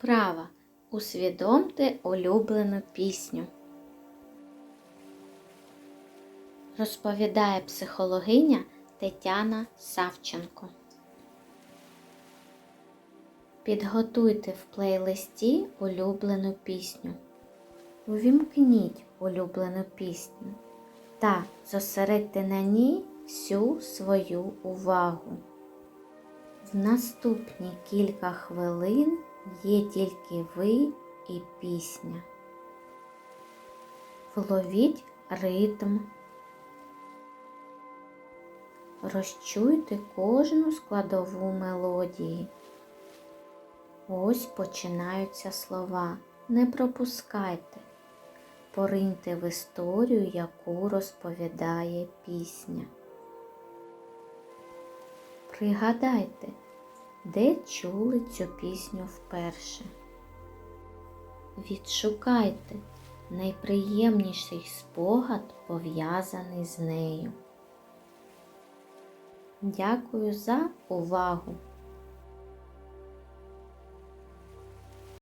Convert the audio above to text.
Вправа. Усвідомте улюблену пісню. Розповідає психологиня Тетяна Савченко. Підготуйте в плейлисті улюблену пісню. Увімкніть улюблену пісню та зосередьте на ній всю свою увагу. В наступні кілька хвилин є тільки ви і пісня. Вловіть ритм. Розчуйте кожну складову мелодії. Ось починаються слова. Не пропускайте. Пориньте в історію, яку розповідає пісня. Пригадайте, де чули цю пісню вперше. Відшукайте найприємніший спогад, пов'язаний з нею. Дякую за увагу!